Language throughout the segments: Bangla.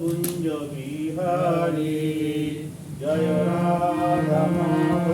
분적이 하리 여여라 담아가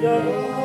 Yeah.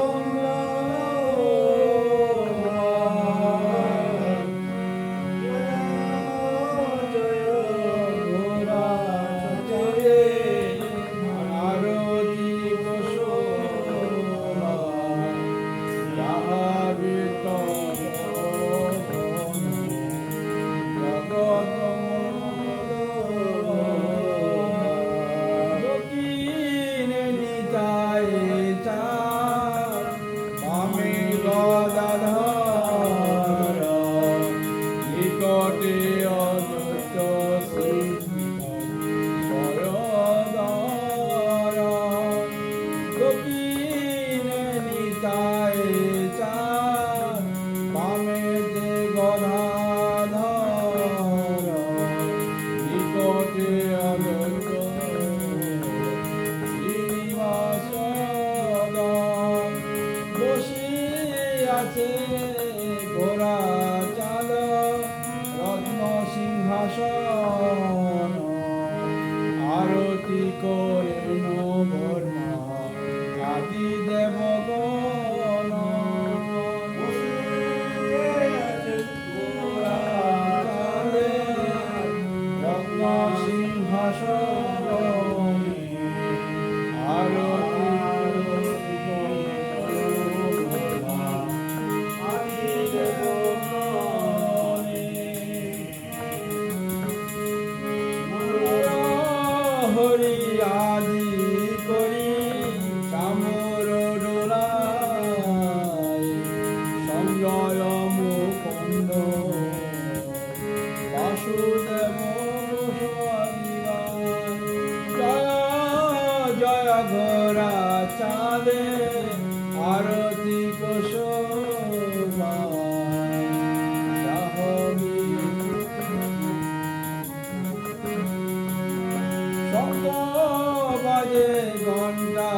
ঘণ্টা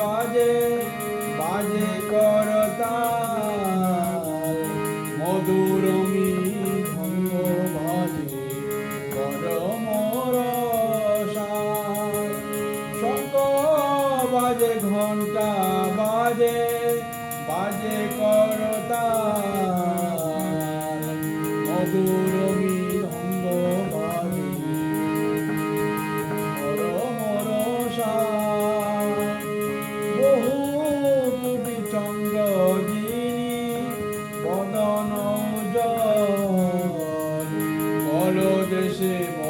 বাজে বাজে করতা মধুরমী বাজে করমর শঙ্ক বাজে ঘণ্টা বাজে বাজে করতা মধুর ese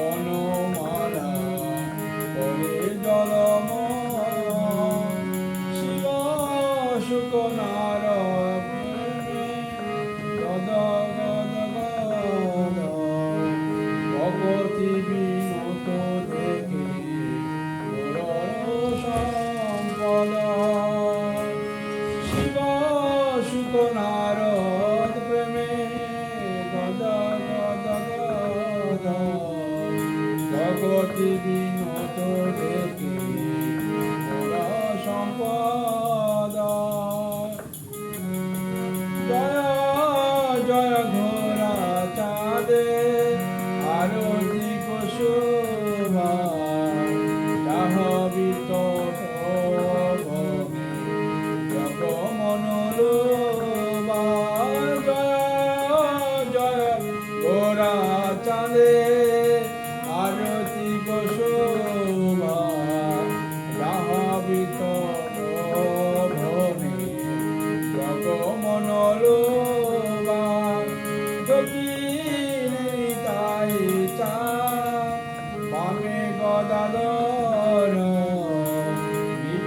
baby.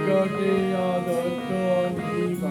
这样的搓泥宝